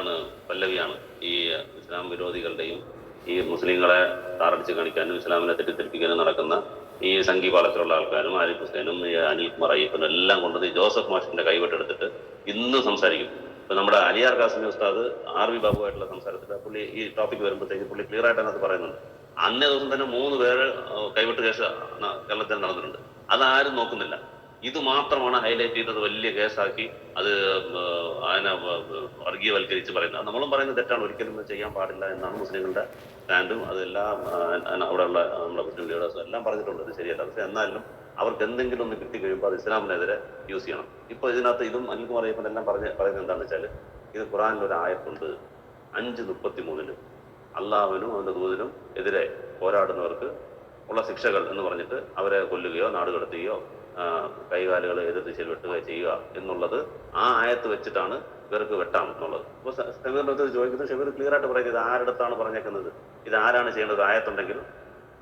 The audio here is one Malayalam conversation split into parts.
ആണ് പല്ലവിയാണ്. ഈ ഇസ്ലാം വിരോധികളുടെയും ഈ മുസ്ലിങ്ങളെ താറടിച്ച് കാണിക്കാനും ഇസ്ലാമിനെ തെറ്റിദ്ധരിപ്പിക്കാനും നടക്കുന്ന ഈ സംഘീപാളത്തിലുള്ള ആൾക്കാരും ആരിഫ് ഹുസൈനും അനിൽ കുമാർ അയ്യപ്പനും എല്ലാം കൊണ്ടുവന്ന് ജോസഫ് മാഷിന്റെ കൈവിട്ടെടുത്തിട്ട് ഇന്ന് സംസാരിക്കും. ഇപ്പൊ നമ്മുടെ അലിയാർ കാസിമി ഉസ്താദ് ആർ വി ബാബുവായിട്ടുള്ള സംസാരത്തിൽ പുള്ളി ഈ ടോപ്പിക് വരുമ്പോഴത്തേക്ക് പുള്ളി ക്ലിയർ ആയിട്ട് അതിനകത്ത് പറയുന്നുണ്ട്. അന്നേ ദിവസം തന്നെ മൂന്ന് പേര് കൈവിട്ട് കേസ് കേരളത്തിൽ നടന്നിട്ടുണ്ട്. അതാരും നോക്കുന്നില്ല. ഇത് മാത്രമാണ് ഹൈലൈറ്റ് ചെയ്തത് വലിയ കേസാക്കി. അത് അതിനെ വർഗീയവൽക്കരിച്ച് പറയുന്നത്. നമ്മളും പറയുന്നത് തെറ്റാണ്. ഒരിക്കലും ചെയ്യാൻ പാടില്ല എന്നാണ് മുസ്ലിങ്ങളുടെ സ്റ്റാൻഡും. അതെല്ലാം അവിടെയുള്ള നമ്മുടെ മുസ്ലിം ലീഡേഴ്സും എല്ലാം പറഞ്ഞിട്ടുണ്ട്. ഇത് ശരിയല്ല. പക്ഷെ എന്നാലും അവർക്ക് എന്തെങ്കിലും ഒന്ന് കിട്ടി കഴിയുമ്പോൾ അത് ഇസ്ലാമിനെതിരെ യൂസ് ചെയ്യണം. ഇപ്പൊ ഇതിനകത്ത് ഇതും അനിൽകുമാർ അയ്യപ്പൻ എല്ലാം പറഞ്ഞ് പറയുന്നത് എന്താണെന്ന് വെച്ചാൽ ഇത് ഖുറാനിൽ ഒരു ആയത്തുണ്ട്. അഞ്ച് മുപ്പത്തി മൂന്നിൽ അള്ളാഹുവിനും അവന്റെ ദൂതനും എതിരെ പോരാടുന്നവർക്ക് ഉള്ള ശിക്ഷകൾ എന്ന് പറഞ്ഞിട്ട് അവരെ കൊല്ലുകയോ നാട് കടത്തുകയോ ആ, കൈകാലുകൾ എതിർ ദിശയിൽ വെട്ടുക ചെയ്യുക എന്നുള്ളത് ആ ആയത്ത് വെച്ചിട്ടാണ് ഇവർക്ക് വെട്ടാം എന്നുള്ളത്. അപ്പോൾ ഷമീറിന്റെ അടുത്ത് ചോദിക്കുന്നത് ഷമീർ ക്ലിയർ ആയിട്ട് പറയുന്നത് ഇത് ആരടുത്താണ് പറഞ്ഞേക്കുന്നത്? ഇത് ആരാണ് ചെയ്യേണ്ടത്? ആയത്തുണ്ടെങ്കിൽ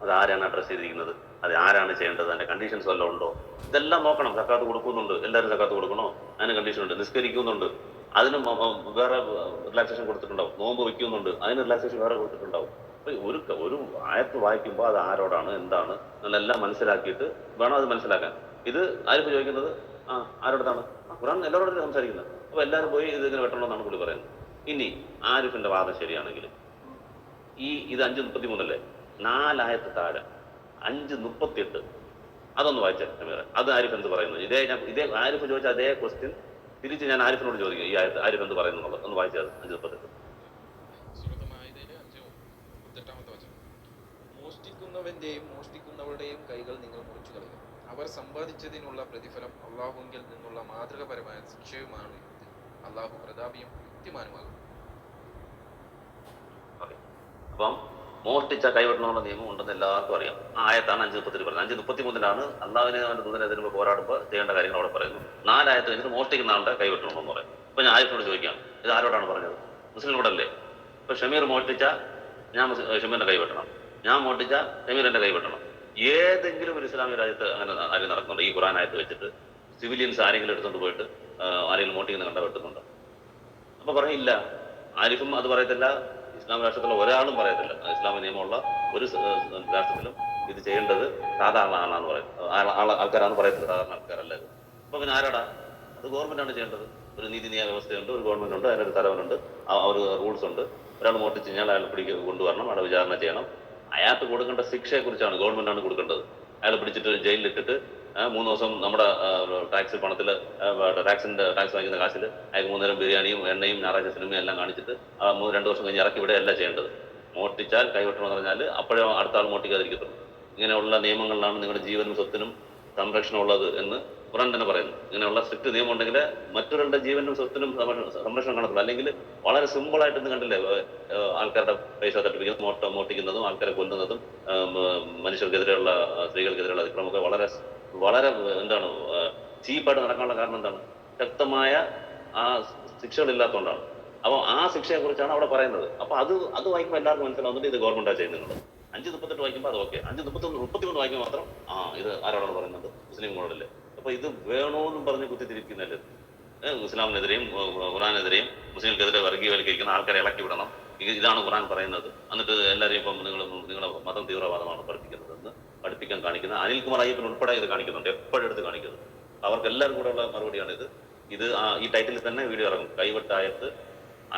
അത് ആരാണ് അഡ്രസ് ചെയ്തിരിക്കുന്നത്? അത് ആരാണ് ചെയ്യേണ്ടത്? അതിന്റെ കണ്ടീഷൻസ് വല്ലതും ഉണ്ടോ? ഇതെല്ലാം നോക്കണം. സക്കാത്ത് കൊടുക്കുന്നുണ്ട്. എല്ലാവരും സക്കാത്ത് കൊടുക്കണോ? അതിന് കണ്ടീഷൻ ഉണ്ട്. നിസ്കരിക്കുന്നുണ്ട്. അതിന് വേറെ റിലാക്സേഷൻ കൊടുത്തിട്ടുണ്ടാവും. നോമ്പ് വയ്ക്കുന്നുണ്ട് അതിന് റിലാക്സേഷൻ വേറെ കൊടുത്തിട്ടുണ്ടാവും. അപ്പൊ ഒരു ഒരു ആയത്ത് വായിക്കുമ്പോൾ അത് ആരോടാണ്? എന്താണ്? എന്നെല്ലാം മനസ്സിലാക്കിയിട്ട് വേണം അത് മനസ്സിലാക്കാൻ. ഇത് ആരിപ്പോ ചോദിക്കുന്നത്? ആ ആരോടത്താണ്? ഖുറാൻ എല്ലാവരോടും സംസാരിക്കുന്നത്. അപ്പൊ എല്ലാവരും പോയി ഇത് ഇങ്ങനെ വെട്ടണമെന്നാണ് പുള്ളി പറയുന്നത്. ഇനി ആരിഫിന്റെ വാദം ശരിയാണെങ്കിൽ ഈ ഇത് അഞ്ച് മുപ്പത്തി മൂന്നല്ലേ നാലായത്ത് താഴെ അഞ്ച് മുപ്പത്തിയെട്ട്. അതൊന്ന് വായിച്ചേ അത് ആരിഫ് എന്ത് പറയുന്നു? ഇതേ ഞാൻ ഇതേ ആരിഫ് ചോദിച്ച അതേ ക്വസ്റ്റ്യൻ തിരിച്ച് ഞാൻ ആരിഫിനോട് ചോദിക്കും. ഈ ആയത്ത് ആരിഫ് എന്ത് പറയുന്നു എന്നുള്ളത്. ഒന്ന് വായിച്ചത് അഞ്ച് മുപ്പത്തെട്ട് മോഷ്ടിക്കുന്നവന്റെയും മോഷ്ടിക്കുന്നവരുടെയും കൈകൾ നിങ്ങൾ മുറിച്ചു കളയുക. അവർ സമ്പാദിച്ചതിനുള്ള പ്രതിഫലം അള്ളാഹുവിൽ നിന്നുള്ള മാതൃകപരമായ ശിക്ഷയുമാണ് അള്ളാഹു പ്രതാപിയും യുക്തിമാനുമാകുന്നു. അപ്പം മോഷ്ടിച്ച കൈവിടണമെന്നുള്ള നിയമം ഉണ്ടെന്ന് എല്ലാവർക്കും അറിയാം. ആയത്താണ് അഞ്ച് മുപ്പത്തി പറഞ്ഞത്. അഞ്ച് മുപ്പത്തി മൂന്നിലാണ് അള്ളാവിനെ അവന്റെ ദൂതനെതിരെ പോരാടുമ്പോൾ ചെയ്യേണ്ട കാര്യങ്ങൾ അവിടെ പറയുന്നു. നാലായത്ത് എനിക്ക് മോഷ്ടിക്കുന്ന ആളുടെ കൈവെട്ടണമെന്ന് പറയും ഇപ്പൊ ഞാൻ ആയത്തോട് ചോദിക്കാം. ഇത് ആരോടാണ് പറഞ്ഞത്? മുസ്ലിങ്ങളോടല്ലേ? ഇപ്പൊ ഷമീർ മോഷ്ടിച്ച ഞാൻ ഷമീറിന്റെ കൈവെട്ടണം ഞാൻ മോഷ്ടിച്ച ഷമീറിന്റെ കൈവെട്ടണം ഏതെങ്കിലും ഒരു ഇസ്ലാമിക രാജ്യത്ത് അങ്ങനെ ആരും നടക്കുന്നുണ്ട്. ഈ ഖുറാനായത്ത് വെച്ചിട്ട് സിവിലിയൻസ് ആരെങ്കിലും എടുത്തുകൊണ്ട് പോയിട്ട് ആരെങ്കിലും ആരെങ്കിലും ചെയ്യുന്ന കണ്ട വെട്ടുന്നുണ്ടോ അപ്പൊ പറഞ്ഞില്ല ആരിഫും അത് പറയത്തില്ല. ഇസ്ലാം രാഷ്ട്രത്തിലുള്ള ഒരാളും പറയത്തില്ല. ഇസ്ലാമിക നിയമമുള്ള ഒരു രാഷ്ട്രത്തിലും ഇത് ചെയ്യേണ്ടത് സാധാരണ ആളാണ് പറയുന്നത് ആള- പറയത്തില്ല. സാധാരണ ആൾക്കാരല്ല ഇത്. അപ്പൊ പിന്നെ ആരാടാ? അത് ഗവൺമെന്റാണ് ചെയ്യേണ്ടത്. ഒരു നീതി നിയമ വ്യവസ്ഥയുണ്ട് ഒരു ഗവൺമെന്റ് ഉണ്ട് അതിനൊരു തലവനുണ്ട്. അവർ റൂൾസ് ഉണ്ട്. ഒരാൾ മോട്ടിച്ച് കഴിഞ്ഞാൽ അയാൾ പിടിക്ക് കൊണ്ടുവരണം അയാളെ വിചാരണ ചെയ്യണം. അയാൾക്ക് കൊടുക്കേണ്ട ശിക്ഷയെ കുറിച്ചാണ് ആണ് കൊടുക്കേണ്ടത്. അയാൾ പിടിച്ചിട്ട് ജയിലിലിട്ടിട്ട് മൂന്ന് ദിവസം നമ്മുടെ ടാക്സ് പണത്തിൽ ടാക്സിന്റെ ടാക്സ് വാങ്ങിക്കുന്ന കാശിൽ അയാൾക്ക് മൂന്നേരം ബിരിയാണിയും എണ്ണയും ഞായറാഴ്ച സിനിമയും എല്ലാം കാണിച്ചിട്ട് മൂന്ന് രണ്ട് വർഷം കഴിഞ്ഞ് ഇറക്കി ഇവിടെ അല്ല ചെയ്യേണ്ടത് മോട്ടിച്ചാൽ കൈവെട്ടണമെന്ന് പറഞ്ഞാൽ അപ്പോഴേ അടുത്ത ആൾ മോട്ടിക്കാതിരിക്കത്തുള്ളൂ ഇങ്ങനെയുള്ള നിയമങ്ങളിലാണ് നിങ്ങളുടെ ജീവനും സ്വത്തിനും സംരക്ഷണം ഉള്ളത് എന്ന് ഖുറാൻ തന്നെ പറയുന്നു. ഇങ്ങനെയുള്ള സ്ട്രിക്ട് നിയമം ഉണ്ടെങ്കിൽ മറ്റൊരാളുടെ ജീവനും സ്വത്തിനും സംരക്ഷണം കാണത്തുള്ളൂ അല്ലെങ്കിൽ വളരെ സിമ്പിൾ ആയിട്ട് ഇന്ന് കണ്ടില്ലേ ആൾക്കാരുടെ പൈസ തട്ടിപ്പിക്കുന്നതും മോട്ട മോട്ടിക്കുന്നതും ആൾക്കാരെ കൊല്ലുന്നതും മനുഷ്യർക്കെതിരെയുള്ള സ്ത്രീകൾക്കെതിരെയുള്ള അതിക്രമമൊക്കെ വളരെ വളരെ എന്താണ് ചീപ്പായിട്ട് നടക്കാനുള്ള കാരണം എന്താണ്? ശക്തമായ ആ ശിക്ഷകളില്ലാത്തതുകൊണ്ടാണ്. അപ്പോൾ ആ ശിക്ഷയെ കുറിച്ചാണ് അവിടെ പറയുന്നത്. അപ്പോൾ അത് അത് വായിക്കുമ്പോൾ എല്ലാവർക്കും മനസ്സിലാവുന്നുണ്ട് ഇത് ഗവൺമെന്റാണ് ചെയ്യുന്നുള്ളത് അഞ്ച് മുപ്പത്തെട്ട് വായിക്കുമ്പോൾ അത് ഓക്കെ. അഞ്ച് മുപ്പത്തൊന്ന് മുപ്പത്തിമൂന്ന് വായിക്കുമ്പോൾ മാത്രം ആ ഇത് ആരോടാണ് പറയുന്നത്? മുസ്ലിം മുസ്ലിങ്ങളോടല്ലേ അപ്പൊ ഇത് വേണോന്നും പറഞ്ഞ് കുത്തിത്തിരിക്കുന്നല്ലേ ഏഹ് ഇസ്ലാമിനെതിരെയും ഖുറാനെതിരെയും മുസ്ലിംകൾക്കെതിരെ വർഗീയവൽക്കരിക്കുന്ന ആൾക്കാരെ ഇളക്കി വിടണം. ഇത് ഇതാണ് ഖുറാൻ പറയുന്നത്. എന്നിട്ട് എല്ലാവരെയും ഇപ്പം നിങ്ങൾ നിങ്ങളുടെ മതം തീവ്രവാദമാണ് പഠിപ്പിക്കുന്നതെന്ന് പഠിപ്പിക്കാൻ കാണിക്കുന്ന അനിൽകുമാർ അയ്യപ്പൻ ഉൾപ്പെടെ ഇത് കാണിക്കുന്നുണ്ട്. എപ്പോഴും എടുത്ത് കാണിക്കുന്നത് അവർക്ക് എല്ലാവരും കൂടെ ഉള്ള ഇത്. ഇത് ഈ ടൈറ്റിൽ തന്നെ വീഡിയോ ഇറങ്ങും. കൈവട്ടായത്ത്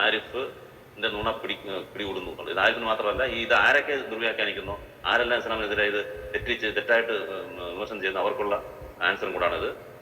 ആരിഫ് ഇതിന്റെ നുണ പിടി പിടികൂടുന്നു. ഇത് ആരിഫിന് മാത്രമല്ല ഈ ഇത് ആരൊക്കെ ദുർവ്യാഖ്യാനിക്കുന്നു? ആരെല്ലാം ഇസ്ലാമിനെതിരെ ഇത് തെറ്റിച്ച് തെറ്റായിട്ട് വിമർശനം ചെയ്യുന്ന? അവർക്കുള്ള ആൻസറും കൂടാണിത്.